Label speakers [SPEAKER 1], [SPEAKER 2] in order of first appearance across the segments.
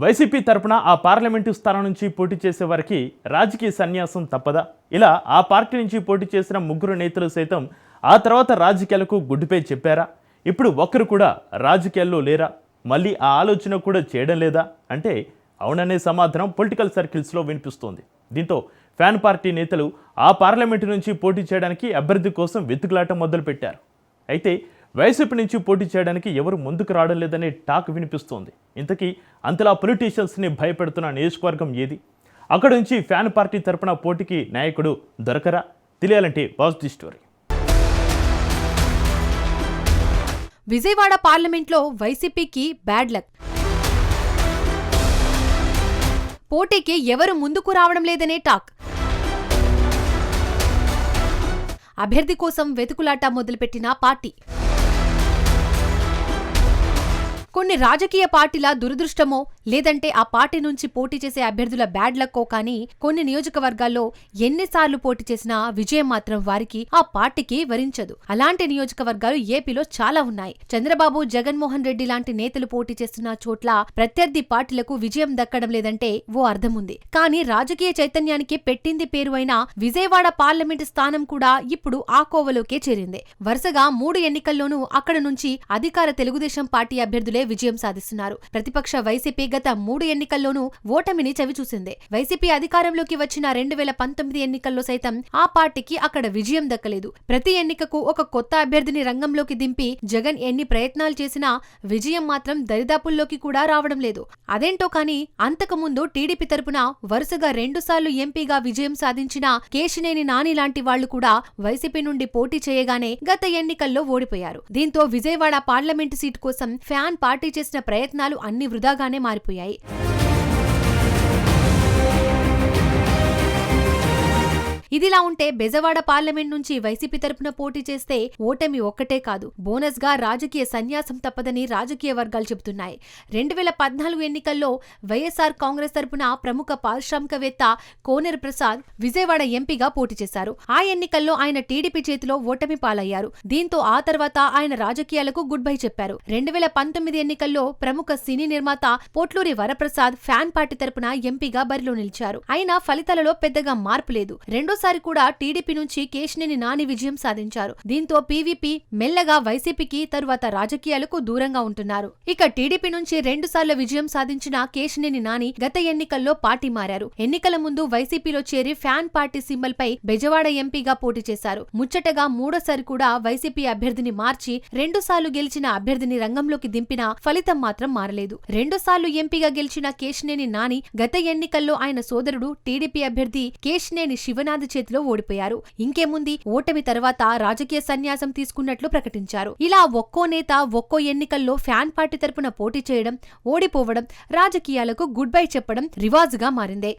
[SPEAKER 1] YCP తరపున ఆ parliament స్థానం నుంచి పోటీ చేసే వారికి రాజకీయ సన్యాసం తప్పదా? ఇలా ఆ పార్టీ నుంచి పోటీ చేసిన ముగ్గురు నేతలు సైతం ఆ తర్వాత రాజకీయాలకు గుడ్డుపై చెప్పారా? ఇప్పుడు ఒక్కరు కూడా రాజకీయాల్లో లేరా? మళ్ళీ ఆ ఆలోచన కూడా చేయడం లేదా? అంటే అవుననే సమాధానం పొలిటికల్ సర్కిల్స్లో వినిపిస్తోంది. దీంతో ఫ్యాన్ పార్టీ నేతలు ఆ పార్లమెంటు నుంచి పోటీ చేయడానికి అభ్యర్థి కోసం వెతుకులాట మొదలుపెట్టారు. అయితే వైసీపీ నుంచి పోటీ చేయడానికి ఎవరు ముందుకు రావడం లేదనే టాక్ వినిపిస్తోంది. ఇంతకీ అంతలా పొలిటీషియన్స్ని భయపెడుతున్న నియోజకవర్గం ఏది? అక్కడ నుంచి ఫ్యాన్ పార్టీ తరపున పోటీకి నాయకుడు దొరకరా? తెలియాలంటే వాచ్ ది స్టోరీ.
[SPEAKER 2] విజయవాడ పార్లమెంట్లో వైసీపీకి బ్యాడ్ లక్. పోటీకి ఎవరు ముందుకు రావడం లేదనే టాక్. అభ్యర్థి కోసం వెతుకులాట మొదలుపెట్టిన పార్టీ. కొన్ని రాజకీయ పార్టీల దురదృష్టమో లేదంటే ఆ పార్టీ నుంచి పోటీ చేసే అభ్యర్థుల బ్యాడ్ లక్కో కానీ కొన్ని నియోజకవర్గాల్లో ఎన్నిసార్లు పోటీ చేసినా విజయం మాత్రం వారికి ఆ పార్టీకి వరించదు. అలాంటి నియోజకవర్గాలు ఏపీలో చాలా ఉన్నాయి. చంద్రబాబు జగన్మోహన్ రెడ్డి లాంటి నేతలు పోటీ చేస్తున్న చోట్ల ప్రత్యర్థి పార్టీలకు విజయం దక్కడం లేదంటే ఓ అర్థం ఉంది. కానీ రాజకీయ చైతన్యానికి పెట్టింది పేరు అయిన విజయవాడ పార్లమెంటు స్థానం కూడా ఇప్పుడు ఆ కోవలోకే చేరింది. వరుసగా మూడు ఎన్నికల్లోనూ అక్కడ నుంచి అధికార తెలుగుదేశం పార్టీ అభ్యర్థులే విజయం సాధిస్తున్నారు. ప్రతిపక్ష వైసీపీ గత మూడు ఎన్నికల్లోనూ ఓటమిని చవిచూసింది. వైసీపీ అధికారంలోకి వచ్చిన రెండు వేల పంతొమ్మిది ఎన్నికల్లో సైతం ఆ పార్టీకి అక్కడ విజయం దక్కలేదు. ప్రతి ఎన్నికకు ఒక కొత్త అభ్యర్థిని రంగంలోకి దింపి జగన్ ఎన్ని ప్రయత్నాలు చేసినా విజయం మాత్రం దరిదాపుల్లోకి కూడా రావడం లేదు. అదేంటో కానీ అంతకుముందు టీడీపీ తరపున వరుసగా రెండుసార్లు ఎంపీగా విజయం సాధించిన కేశినేని నాని లాంటి వాళ్ళు కూడా వైసీపీ నుండి పోటీ చేయగానే గత ఎన్నికల్లో ఓడిపోయారు. దీంతో విజయవాడ పార్లమెంటు సీటు కోసం ఫ్యాన్ పార్టీ చేసిన ప్రయత్నాలు అన్ని వృధాగానే మారిపోయాయి. lipoyite. ఇదిలా ఉంటే బెజవాడ పార్లమెంట్ నుంచి వైసీపీ తరపున పోటీ చేస్తే ఓటమి ఒక్కటే కాదు. బోనస్గా రాజకీయ సన్యాసం తప్పదని రాజకీయ వర్గాలు చెబుతున్నాయి. రెండు వేల పద్నాలుగు ఎన్నికల్లో వైఎస్ఆర్ కాంగ్రెస్ తరపున ప్రముఖ పారిశ్రామికవేత్త కోనేరు ప్రసాద్ విజయవాడ ఎంపీగా పోటీ చేశారు. ఆ ఎన్నికల్లో ఆయన టీడీపీ చేతిలో ఓటమి పాలయ్యారు. దీంతో ఆ తర్వాత ఆయన రాజకీయాలకు గుడ్ బై చెప్పారు. రెండు వేల పంతొమ్మిది ఎన్నికల్లో ప్రముఖ సినీ నిర్మాత పోట్లూరి వరప్రసాద్ ఫ్యాన్ పార్టీ తరపున ఎంపీగా బరిలో నిలిచారు. అయినా ఫలితాలలో పెద్దగా మార్పు లేదు. రెండో మరోసారి కూడా టీడీపీ నుంచి కేశినేని నాని విజయం సాధించారు. దీంతో పీవీపీ మెల్లగా వైసీపీకి తరువాత రాజకీయాలకు దూరంగా ఉంటున్నారు. ఇక టీడీపీ నుంచి రెండు సార్లు విజయం సాధించిన కేశినేని నాని గత ఎన్నికల్లో పార్టీ మారారు. ఎన్నికల ముందు వైసీపీలో చేరి ఫ్యాన్ పార్టీ సింబల్ పై బెజవాడ ఎంపీగా పోటీ చేశారు. ముచ్చటగా మూడోసారి కూడా వైసీపీ అభ్యర్థిని మార్చి రెండు సార్లు గెలిచిన అభ్యర్థిని రంగంలోకి దింపిన ఫలితం మాత్రం మారలేదు. రెండు సార్లు ఎంపీగా గెలిచిన కేశినేని నాని గత ఎన్నికల్లో ఆయన సోదరుడు టీడీపీ అభ్యర్థి కేశినేని శివనాథ్ చేతిలో ఓడిపోయారు. ఇంకేముంది? ఓటమి తర్వాత రాజకీయ సన్యాసం తీసుకున్నట్లు ప్రకటించారు. ఇలా ఒక్కో నేత ఒక్కో ఎన్నికల్లో ఫ్యాన్ పార్టీ తరపున పోటీ చేయడం ఓడిపోవడం రాజకీయాలకు గుడ్ బై చెప్పడం రివాజుగా మారిందే.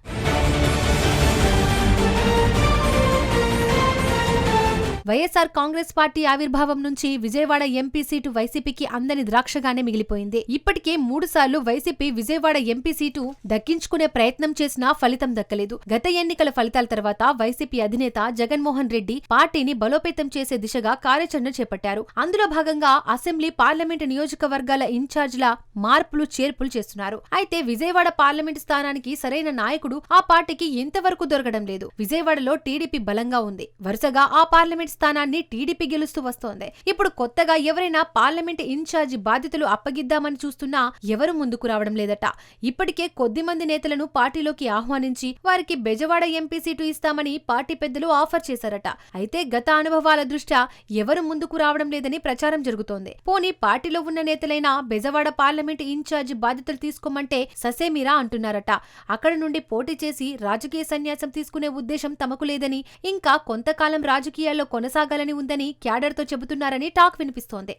[SPEAKER 2] వైఎస్ఆర్ కాంగ్రెస్ పార్టీ ఆవిర్భావం నుంచి విజయవాడ ఎంపీ సీటు వైసీపీకి అందని ద్రాక్షగానే మిగిలిపోయింది. ఇప్పటికే మూడు సార్లు వైసీపీ విజయవాడ ఎంపీ సీటు దక్కించుకునే ప్రయత్నం చేసినా ఫలితం దక్కలేదు. గత ఎన్నికల ఫలితాల తర్వాత వైసీపీ అధినేత జగన్మోహన్ రెడ్డి పార్టీని బలోపేతం చేసే దిశగా కార్యాచరణ చేపట్టారు. అందులో భాగంగా అసెంబ్లీ పార్లమెంటు నియోజకవర్గాల ఇన్ఛార్జ్ల మార్పులు చేర్పులు చేస్తున్నారు. అయితే విజయవాడ పార్లమెంటు స్థానానికి సరైన నాయకుడు ఆ పార్టీకి ఎంతవరకు దొరకడం లేదు. విజయవాడలో టీడీపీ బలంగా ఉంది. వరుసగా ఆ పార్లమెంట్ స్థానాన్ని టీడీపీ గెలుస్తూ వస్తోంది. ఇప్పుడు కొత్తగా ఎవరైనా పార్లమెంట్ ఇన్ఛార్జి బాధ్యతలు అప్పగిద్దామని చూస్తున్నా ఎవరు ముందుకు రావడం లేదట. ఇప్పటికే కొద్ది మంది నేతలను పార్టీలోకి ఆహ్వానించి వారికి బెజవాడ ఎంపీ సీటు ఇస్తామని పార్టీ పెద్దలు ఆఫర్ చేశారట. అయితే గత అనుభవాల దృష్ట్యా ఎవరు ముందుకు రావడం లేదని ప్రచారం జరుగుతోంది. పోనీ పార్టీలో ఉన్న నేతలైన బెజవాడ పార్లమెంట్ ఇన్ఛార్జి బాధ్యతలు తీసుకోమంటే ససేమిరా అంటున్నారట. అక్కడ నుండి పోటీ చేసి రాజకీయ సన్యాసం తీసుకునే ఉద్దేశం తమకు లేదని ఇంకా కొంతకాలం రాజకీయాల్లో కొనసాగాలని ఉందని క్యాడర్తో చెబుతున్నారని టాక్ వినిపిస్తోంది.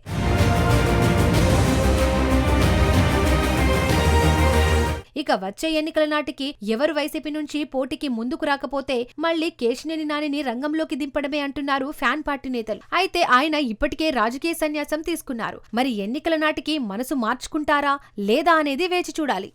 [SPEAKER 2] ఇక వచ్చే ఎన్నికల నాటికి ఎవరు వైసీపీ నుంచి పోటీకి ముందుకు రాకపోతే మళ్ళీ కేశినేని నానిని రంగంలోకి దింపడమే అంటున్నారు ఫ్యాన్ పార్టీ నేతలు. అయితే ఆయన ఇప్పటికే రాజకీయ సన్యాసం తీసుకున్నారు. మరి ఎన్నికల నాటికి మనసు మార్చుకుంటారా లేదా అనేది వేచి చూడాలి.